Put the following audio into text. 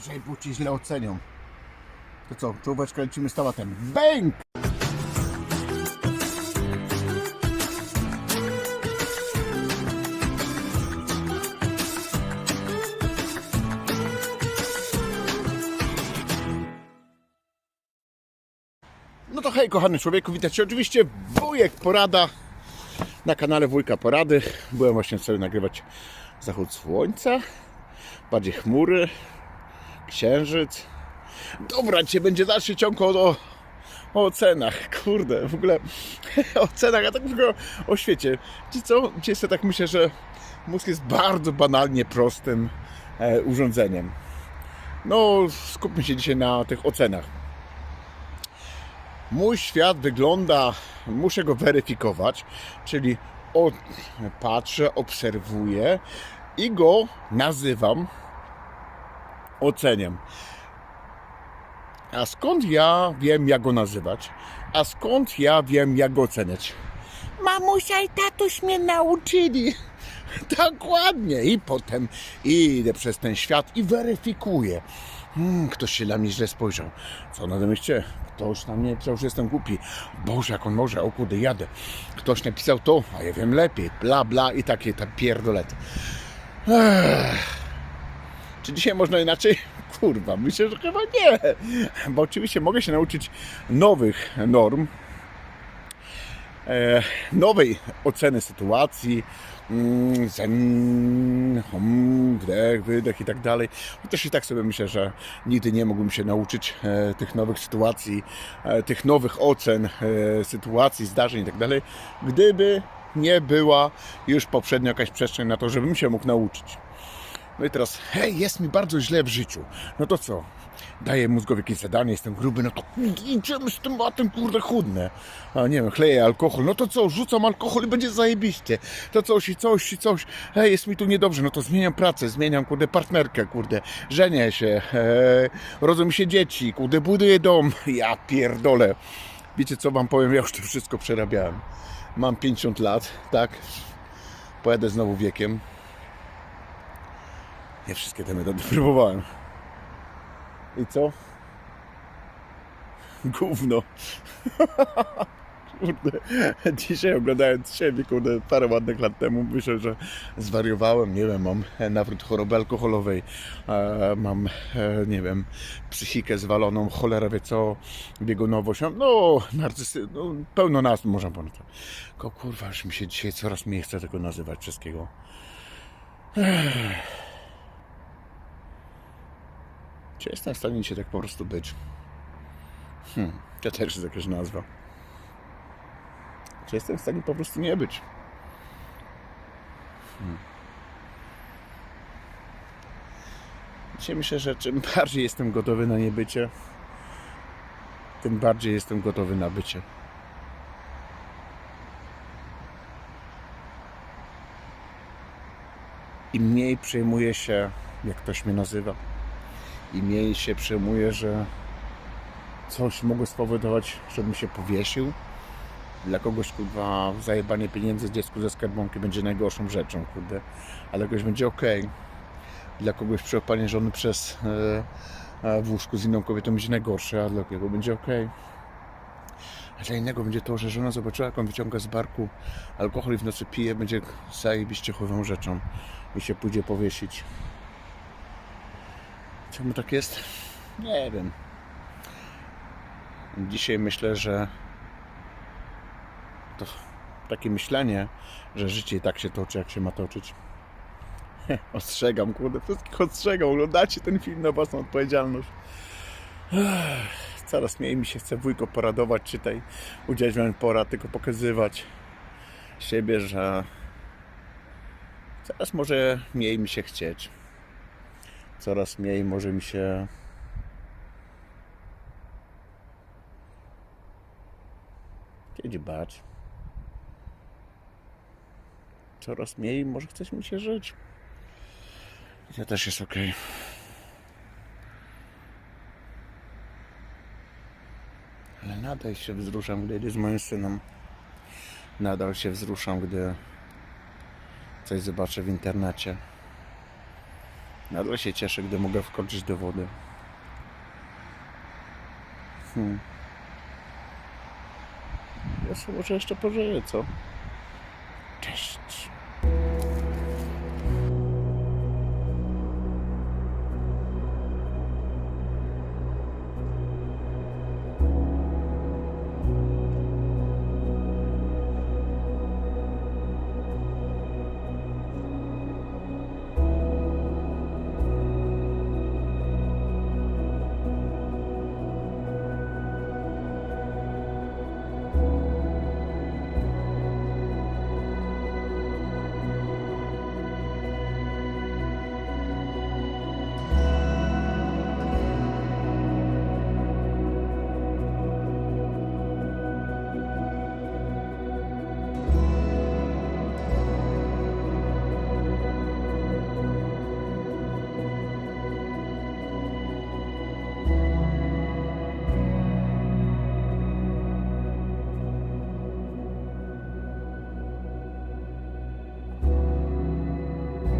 uważaj, bo cię źle ocenią. To co, czołóweczkę lecimy z tematem. Bęk! No to hej kochany człowieku, witajcie oczywiście wujek Porada na kanale Wujka Porady. Byłem właśnie w celu nagrywać zachód słońca, bardziej chmury, księżyc. Dobra, dzisiaj będzie dalszy ciąg o, o, ocenach. Kurde, w ogóle o cenach, a tak tylko o świecie. Ci co? Dzisiaj sobie tak myślę, że mózg jest bardzo banalnie prostym e, urządzeniem. No, skupmy się dzisiaj na tych ocenach. Mój świat wygląda, muszę go weryfikować, czyli o, patrzę, obserwuję i go nazywam, oceniam. A skąd ja wiem, jak go nazywać? A skąd ja wiem, jak go oceniać? Mamusia i tatuś mnie nauczyli. Dokładnie. I potem idę przez ten świat i weryfikuję. Hmm, ktoś się na mnie źle spojrzał. Co na myślcie? Ktoś na mnie pisał, że jestem głupi. Boże, jak on może, o jadę. Ktoś napisał to, a ja wiem lepiej. Bla, bla i takie tam pierdolety. Ech. Czy dzisiaj można inaczej? Kurwa, myślę, że chyba nie. Bo oczywiście mogę się nauczyć nowych norm, e, nowej oceny sytuacji, mm, zen, hum, wdech, wydech i tak dalej. Chociaż i tak sobie myślę, że nigdy nie mógłbym się nauczyć e, tych nowych sytuacji, e, tych nowych ocen sytuacji, zdarzeń i tak dalej, gdyby nie była już poprzednio jakaś przestrzeń na to, żebym się mógł nauczyć. No i teraz, hej, jest mi bardzo źle w życiu. No to co? Daję mózgowi jakieś zadanie, jestem gruby, no to idziemy z tym, a tym kurde chudnę. A nie wiem, chleję alkohol, no to co, rzucam alkohol i będzie zajebiście. To coś i coś i coś. Hej, jest mi tu niedobrze, no to zmieniam pracę, zmieniam, kurde, partnerkę, kurde, żenię się, e, rodzą mi się dzieci, kurde, buduję dom. Ja pierdolę. Wiecie co wam powiem, ja już to wszystko przerabiałem. Mam 50 lat, tak? Pojadę znowu wiekiem. Nie wszystkie te metody próbowałem. I co? Gówno. Kurde, dzisiaj oglądając siebie, kurde, parę ładnych lat temu, myślę, że zwariowałem, nie wiem, mam nawrót choroby alkoholowej, e, mam, e, nie wiem, psychikę zwaloną, cholera wie co, biegunowość, no, no, pełno nas, można powiedzieć. Tylko kurwa, już mi się dzisiaj coraz mniej chce tego nazywać wszystkiego. Czy jestem w stanie dzisiaj tak po prostu być? Hmm, to też jest jakaś nazwa. Czy jestem w stanie po prostu nie być? Hmm. Dzisiaj myślę, że czym bardziej jestem gotowy na niebycie, tym bardziej jestem gotowy na bycie. Im mniej przejmuję się, jak ktoś mnie nazywa i mniej się przejmuję, że coś mogło spowodować, żebym się powiesił. Dla kogoś, kurwa, zajebanie pieniędzy dziecku ze skarbonki będzie najgorszą rzeczą, kurde. Ale kogoś będzie ok. Dla kogoś przeopanie żony przez e, e, w łóżku z inną kobietą będzie najgorsze, a dla kogo będzie ok. A dla innego będzie to, że żona zobaczyła, jak on wyciąga z barku alkohol i w nocy pije, będzie zajebiście chową rzeczą i się pójdzie powiesić. Czemu tak jest? Nie wiem. Dzisiaj myślę, że to takie myślenie, że życie i tak się toczy, jak się ma toczyć. Ostrzegam, kurde, wszystkich ostrzegam. Oglądacie ten film na własną odpowiedzialność. Coraz mniej mi się chce wujko poradować, czytaj, udzielać porad, tylko pokazywać siebie, że coraz może mniej mi się chcieć coraz mniej może mi się chcieć bać. Coraz mniej może chce mi się żyć. I to też jest ok. Ale nadal się wzruszam, gdy jedę z moim synem. Nadal się wzruszam, gdy coś zobaczę w internecie Nadal się cieszę, gdy mogę wkroczyć do wody. Hmm. Ja sobie może jeszcze pożyję, co? Cześć.